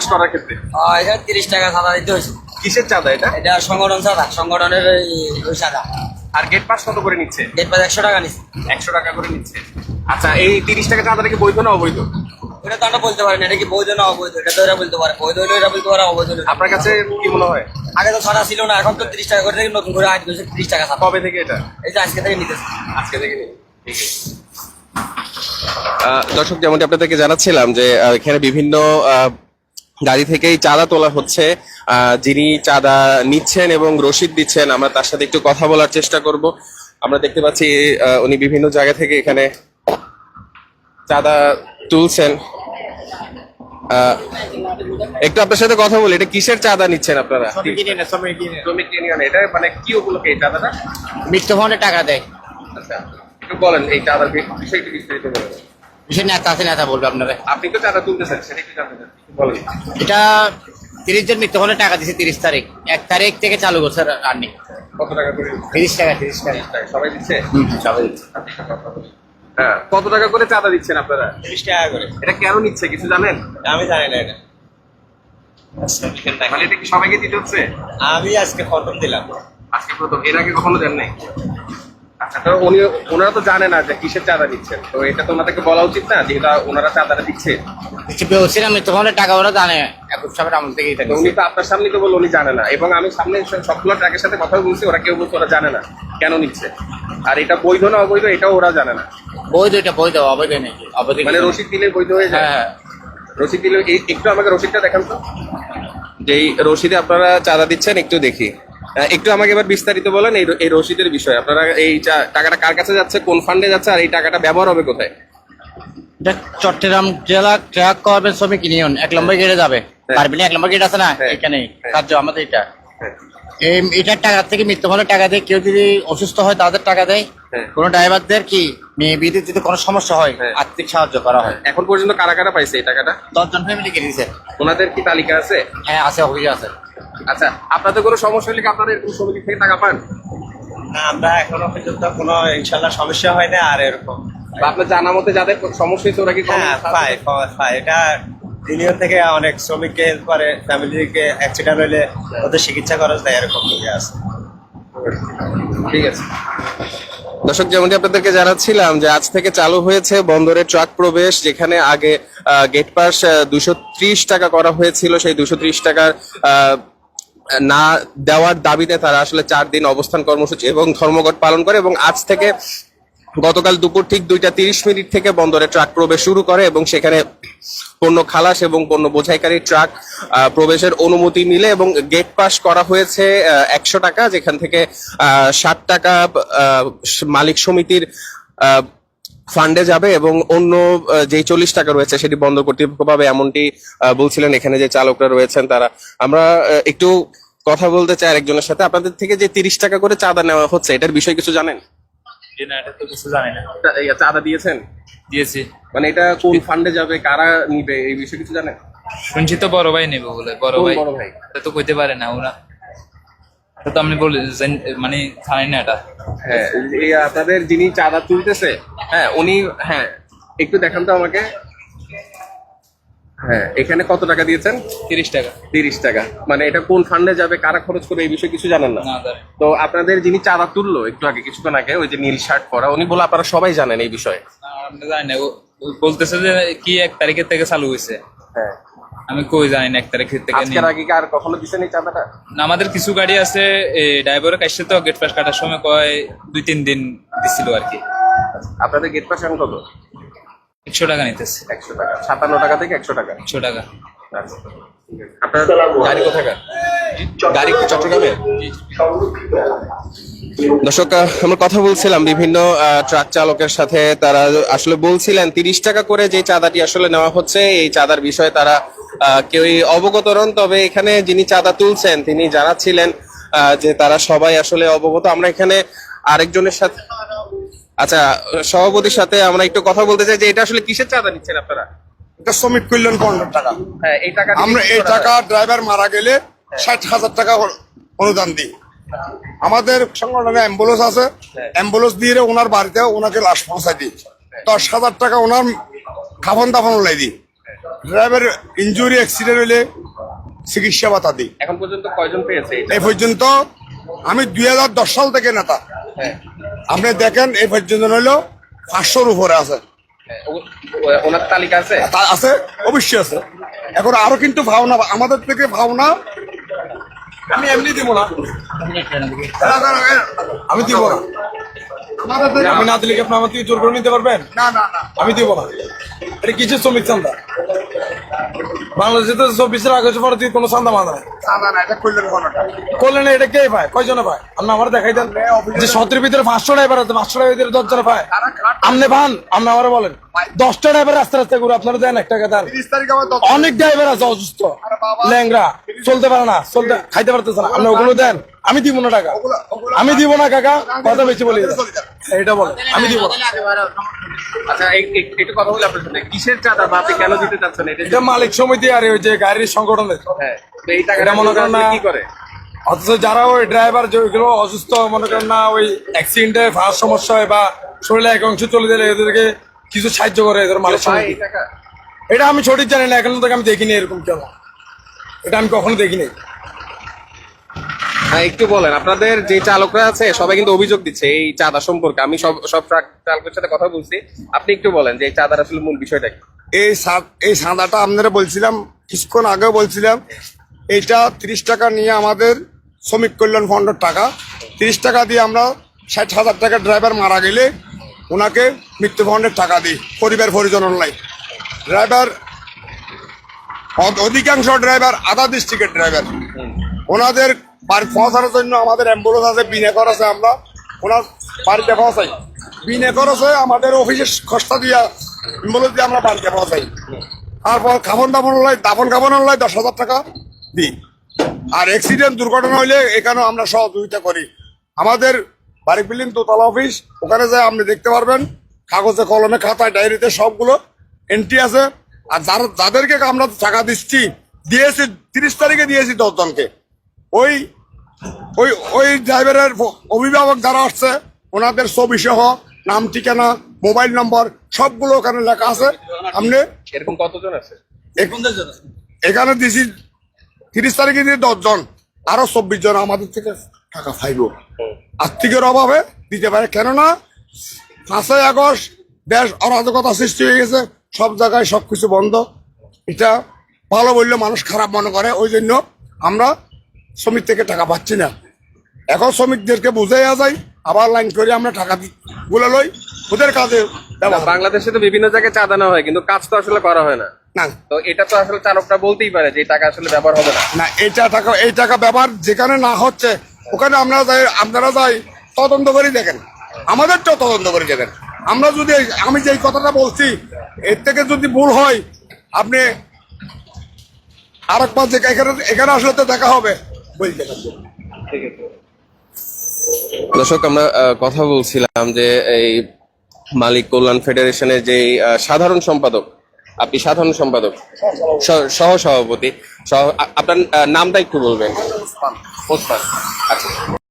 প্রবেশ করার ক্ষেত্রে? এখানে তিরিশ টাকা চাঁদা দিতে হয়েছে। কিসের চাঁদা এটা? এটা সংগঠন চাঁদা সংগঠনের ওই চাঁদা। আর গেট পাস কত করে নিচ্ছে? গেট পাস একশো টাকা নিচ্ছে। একশো টাকা করে নিচ্ছে। আচ্ছা এই তিরিশ টাকা চাঁদাটা কি বৈধ না অবৈধ? ওটা তো আমরা বলতে পারি না এটা কি বৈধ না অবৈধ? এটা তো এরা বলতে পারে। বৈধ হলে এরা বলতে পারে অবৈধ হলে আপনার কাছে কি মনে হয়? আগে তো ছাড়া ছিল না এখন তো তিরিশ টাকা করে থেকে নতুন করে আজ করেছে তিরিশ টাকা ছাড়া কবে থেকে এটা? এই যে আজকে থেকে নিতেছে। আজকে থেকে নিন। ঠিক আছে। দর্শক যেমনটি আপনাদেরকে জানাচ্ছিলাম যে এখানে বিভিন্ন গাড়ি থেকেই চাঁদা তোলা হচ্ছে। যিনি চাঁদা নিচ্ছেন এবং রসিদ দিচ্ছেন আমরা তার সাথে একটু কথা বলার চেষ্টা করব। আমরা দেখতে পাচ্ছি উনি বিভিন্ন জায়গা থেকে এখানে চাঁদা তুলছেন। একটু আপনার সাথে কথা বলি এটা কিসের চাঁদা নিচ্ছেন আপনারা? শ্রমিক ইউনিয়ন এটা মানে কি উপলক্ষে এই চাঁদাটা? টাকা দেয়। আচ্ছা একটু বলেন এই চাঁদার বিষয়টি বিস্তারিত বলেন। বিশেষ নেতা আছে নেতা বলবে আপনারা। আপনি তো চাঁদা তুলতেছেন সেটা বলেন। এটা তিরিশ জন মৃত্যুভবনে টাকা দিছে তিরিশ তারিখ। এক তারিখ থেকে চালু করছে রানিং। কত টাকা করে? তিরিশ টাকা তিরিশ টাকা। টাকা। সবাই দিচ্ছে? সবাই দিচ্ছে। হ্যাঁ কত টাকা করে চাঁদা দিচ্ছেন আপনারা? তিরিশ টাকা করে। এটা কেন নিচ্ছে কিছু জানেন? আমি জানি না এটা। মানে এটা কি সবাইকে দিতে হচ্ছে? আমি আজকে খতম দিলাম। আজকে প্রথম এর আগে কখনো দেন নাই আচ্ছা উনি ওনারা তো জানে না যে কিসের চাঁদা দিচ্ছেন। তো এটা তো ওনাদেরকে বলা উচিত না যেহেতু ওনারা চাঁদাটা দিচ্ছে। কিছু টাকা ওরা জানে আমল থেকে উনি তো আপনার সামনে তো বলল উনি জানে না। এবং আমি সামনে সবগুলো ট্রাকের সাথে কথা বলছি ওরা কেউ বলছে ওরা জানে না কেন নিচ্ছে। আর এটা বৈধ না অবৈধ এটাও ওরা জানে না। বৈধ এটা বৈধ অবৈধ নেই অবৈধ মানে রসিদ দিলে বৈধ হয়ে যায়? হ্যাঁ হ্যাঁ। রসিদ দিলে একটু আমাকে রসিদটা দেখান তো। যে এই রসিদে আপনারা চাঁদা দিচ্ছেন একটু দেখি। একটু আমাকে এবার বিস্তারিত বলেন এই এই রসিদের বিষয়ে আপনারা এই টাকাটা কার কাছে যাচ্ছে কোন ফান্ডে যাচ্ছে আর এই টাকাটা ব্যবহার হবে কোথায় এটা চট্টগ্রাম জেলা ট্রাক করবেন শ্রমিক ইউনিয়ন এক নম্বর গেটে যাবে হ্যাঁ। পারবিনা এক নম্বর গেট আছে না হ্যাঁ। এখানে হ্যাঁ। কার্য আমাদের এটা হ্যাঁ। এই এটার টাকা থেকে মৃত্যুভবনের টাকা দেয় কেউ যদি অসুস্থ হয় তাদের টাকা দেয় হ্যাঁ। কোনো ড্রাইভারদের কি মেয়ে বিয়েতে যদি কোনো সমস্যা হয় হ্যাঁ। আর্থিক সাহায্য করা হয়। এখন পর্যন্ত কারা কারা পাইছে এই টাকাটা? দশজন ফ্যামিলি কে দিয়েছে। ওনাদের কি তালিকা আছে? হ্যাঁ আছে অফিসে আছে। আচ্ছা আপনাদের কোনো সমস্যা হলে কি আপনারা এরকম সমিতি থেকে টাকা পান? না আমরা এখনও পর্যন্ত কোনো ইনশাল্লাহ সমস্যা হয় না আর এরকম। বা আপনার জানা মতে যাদের সমস্যা হয়েছে ওরা কি হ্যাঁ পাই পাই এটা ইউনিয়ন থেকে অনেক শ্রমিককে হেল্প করে ফ্যামিলিকে অ্যাক্সিডেন্ট হলে ওদের চিকিৎসা খরচ দেয় এরকম ইয়ে আছে। ঠিক আছে। দর্শক, যেমনটি আপনাদেরকে জানাচ্ছিলাম যে আজ থেকে চালু হয়েছে বন্দরের ট্রাক প্রবেশ, যেখানে আগে গেট পাস দুশো টাকা করা হয়েছিল। সেই দুশো ত্রিশ টাকার না দেওয়ার দাবিতে তারা আসলে চার দিন অবস্থান কর্মসূচি এবং ধর্মঘট পালন করে এবং আজ থেকে গতকাল দুপুর ঠিক দুইটা তিরিশ মিনিট থেকে বন্দরে ট্রাক প্রবেশ শুরু করে এবং সেখানে পণ্য খালাস এবং পণ্য বোঝাইকারী ট্রাক প্রবেশের অনুমতি মিলে এবং গেট পাস করা হয়েছে একশো টাকা, যেখান থেকে ষাট টাকা মালিক সমিতির ফান্ডে যাবে এবং অন্য যেই চল্লিশ টাকা রয়েছে সেটি বন্ধ কর্তৃপক্ষ পাবে, এমনটি বলছিলেন এখানে যে চালকরা রয়েছেন তারা। আমরা একটু কথা বলতে চাই আরেকজনের সাথে। আপনাদের থেকে যে তিরিশ টাকা করে চাঁদা নেওয়া হচ্ছে, এটার বিষয়ে কিছু জানেন? না এটা তো কিছু জানি না। চাঁদা দিয়েছেন? দিয়েছি। মানে এটা কোন ফান্ডে যাবে? কারা নিবে? এই বিষয়ে কিছু জানেন? শুনছি তো বড় ভাই নেবে বলে বড় ভাই। বড় ভাই? এটা তো কইতে পারে না ওরা। এটা তো আমি বলি মানে জানি না এটা। হ্যাঁ এই আপনাদের যিনি চাঁদা তুলতেছে হ্যাঁ উনি হ্যাঁ একটু দেখান তো আমাকে। হ্যাঁ এখানে কত টাকা দিয়েছেন? তিরিশ টাকা। তিরিশ টাকা। মানে এটা কোন ফান্ডে যাবে কারা খরচ করবে এই বিষয়ে কিছু জানেন না? তো আপনাদের যিনি চাঁদা তুললো একটু আগে কিছুক্ষণ আগে ওই যে নীল শার্ট পরা উনি বলে আপনারা সবাই জানেন এই বিষয়ে। বলতেছে যে কি এক তারিখের থেকে চালু হয়েছে হ্যাঁ। আমি কই জানি না এক তারিখের থেকে আজকের আগে কি আর কখনো দিচ্ছেন এই চাঁদাটা? না, আমাদের কিছু গাড়ি আছে ড্রাইভারের কাছে তো গেট পাস কাটার সময় কয় দুই তিন দিন দিছিল আর কি। আপনাদের গেট পাস এখন কত? একশো টাকা নিতেছে। একশো টাকা। সাতান্ন টাকা থেকে একশো টাকা। একশো টাকা। আচ্ছা। আপনার গাড়ি কোথাকার? গাড়ি কি চট্টগ্রামের দর্শক আমরা কথা বলছিলাম বিভিন্ন আহ, ট্রাক চালকের সাথে। তারা আসলে বলছিলেন তিরিশ টাকা করে যে চাঁদাটি আসলে নেওয়া হচ্ছে এই চাঁদার বিষয়ে তারা আহ, কেউই অবগত নন। তবে এখানে যিনি চাঁদা তুলছেন তিনি জানাচ্ছিলেন আহ, যে তারা সবাই আসলে অবগত। আমরা এখানে আরেকজনের সাথে আচ্ছা সভাপতির সাথে আমরা একটু কথা বলতে চাই যে এটা আসলে কিসের চাঁদা নিচ্ছেন আপনারা? এটা শ্রমিক কল্যাণ পনেরো টাকা। হ্যাঁ এই টাকা আমরা এই টাকা ড্রাইভার মারা গেলে ষাট হাজার টাকা অনুদান দিই। আমাদের সংগঠনে অ্যাম্বুলেন্স আছে। অ্যাম্বুলেন্স দিয়ে ওনার বাড়িতে ওনাকে লাশ পৌঁছাই দিই। দশ হাজার টাকা ওনার খাফন দাফন লাই দিই। ড্রাইভার ইঞ্জুরি অ্যাক্সিডেন্ট হলে চিকিৎসা ভাতা দিই। এখন পর্যন্ত কয়জন পেয়েছে? এই পর্যন্ত আমি দুই হাজার দশ সাল থেকে নেতা। হ্যাঁ। আপনি দেখেন এই পর্যন্ত হইল পাঁচশোর উপরে আছে। হ্যাঁ, ওনার তালিকা আছে? আছে? অবশ্যই আছে। এখন আরও কিন্তু ভাবনা আমাদের থেকে ভাবনা আমি এমনি দিব না। আমি দিব না। আমাদের আমি না দিলে কি আপনি আমার থেকে জোর করে নিতে পারবেন? না না না। আমি দিব না। এটা কিসের শ্রমিক চান্দা? বাংলাদেশে তো চব্বিশের আগে পরে কোনো চান্দা বাঁধা নাই করলেন এটা কে পায় কয়জনে পায় আপনি আমার দেখাই দেন যে সতের ভিতরে পাঁচশো ড্রাইভার আছে পাঁচশো ড্রাইভার ভিতরে দশ জনে পায় আপনি পান আপনি আমার বলেন দশটা ড্রাইভার রাস্তা রাস্তা ঘুরে আপনারা দেন এক টাকা দেন 30 তারিখ অনেক ড্রাইভার আছে অসুস্থ। ল্যাংরা চলতে পারে না চলতে খাইতে পারতেছে না আপনি ওগুলো দেন আমি দিব না টাকা আমি দিব না কাকা কথা বেশি বলি এটা বল আমি দিব না আচ্ছা এক- এক- একটু কথা বলে আপনার সাথে কিসের চাঁদা বা আপনি কেন দিতে চাচ্ছেন? এটা এটা মালিক সমিতি আর ওই যে গাড়ির সংগঠনের। হ্যাঁ এই টাকাটা মনে করেন না- কি করে? অথচ যারা ওই ড্রাইভার যেগুলো অসুস্থ মনে করেন না ওই অ্যাক্সিডেন্টে সমস্যা হয় বা শরীরে এক অংশ চলে গেলে এদেরকে কিছু সাহায্য করে এদের মালিক সমিতি। এটা আমি সঠিক জানি না এখন থেকে আমি দেখিনি এরকম কেন? এটা আমি কখনো দেখিনি। হ্যাঁ একটু বলেন আপনাদের যে চালকরা আছে সবাই কিন্তু অভিযোগ দিচ্ছে এই চাঁদা সম্পর্কে। আমি সব সব ট্রাক চালকের সাথে কথা বলছি। আপনি একটু বলেন যে এই চাঁদার আসলে মূল বিষয়টা কি? এই এই সাদাটা আপনারা বলছিলাম কিছুক্ষণ আগেও বলছিলাম এইটা তিরিশ টাকা নিয়ে আমাদের শ্রমিক কল্যাণ ফন্ডের টাকা। তিরিশ টাকা দিয়ে আমরা ষাট হাজার টাকা ড্রাইভার মারা গেলে ওনাকে মৃত্যু ফন্ডের টাকা দিই পরিবার পরিজন অনলাইন ড্রাইভার অধ- অধিকাংশ ড্রাইভার আধা ডিস্ট্রিক্টের ড্রাইভার। ওনাদের বাড়ি পৌঁছানোর জন্য আমাদের অ্যাম্বুলেন্স আছে, বিনা খরচে আমরা ওনার বাড়িতে পৌঁছাই। বিনা খরচে আমাদের অফিসের খরচা দিয়া অ্যাম্বুলেন্স দিয়ে আমরা বাড়িতে পৌঁছাই। তারপর খাবন দাবন হলাই দাফন খাবন হলাই দশ হাজার টাকা দিই। আর অ্যাক্সিডেন্ট দুর্ঘটনা হইলে এখানেও আমরা সহযোগিতা করি। আমাদের বাড়ি বিল্ডিং দোতলা অফিস ওখানে যায় আপনি দেখতে পারবেন, কাগজে, কলমে, খাতায়, ডায়েরিতে সবগুলো এন্ট্রি আছে। আর যারা যাদেরকে আমরা টাকা দিচ্ছি, দিয়েছি, তিরিশ তারিখে দিয়েছি দশজনকে। ওই ওই ওই ড্রাইভারের অভিভাবক যারা আসছে ওনাদের ছবি সহ নাম ঠিকানা মোবাইল নম্বর সবগুলো ওখানে লেখা আছে। আপনি এরকম কতজন আছে? এখানে দিছি তিরিশ তারিখে দিয়ে দশজন আরও চব্বিশ জন আমাদের থেকে টাকা পাইব আর্থিকের অভাবে দিতে পারে কেননা পাঁচই আগস্ট দেশ অরাজকতা সৃষ্টি হয়ে গেছে সব জায়গায় সবকিছু বন্ধ। এটা ভালো বললে মানুষ খারাপ মনে করে ওই জন্য আমরা শ্রমিক থেকে টাকা পাচ্ছি না। এখন শ্রমিকদেরকে বুঝাইয়া যায় আবার লাইন করে আমরা টাকা গুলো লই ওদের কাজে বাংলাদেশে তো বিভিন্ন জায়গায় চাঁদা নেওয়া হয় কিন্তু কাজ তো আসলে করা হয় না। না। তো এটা তো আসলে চালকরা বলতেই পারে যে টাকা আসলে ব্যবহার হবে না। টাকা এই টাকা ব্যবহার যেখানে না হচ্ছে ওখানে আমরা যাই আপনারা যাই তদন্ত করে দেখেন। আমাদেরটাও তদন্ত করে দেখেন। আমরা যদি আমি যে কথাটা বলছি এর থেকে যদি ভুল হয় আপনি আরেকবার যে এখানে এখানে আসলে তো দেখা হবে। বলতে দর্শক আমরা কথা বলছিলাম যে এই মালিক কল্যাণ ফেডারেশনের যে সাধারণ সম্পাদক আপনি সাধারণ সম্পাদক সহ সভাপতি সহ আপনার নামটা একটু বলবেন। ওসমান আচ্ছা।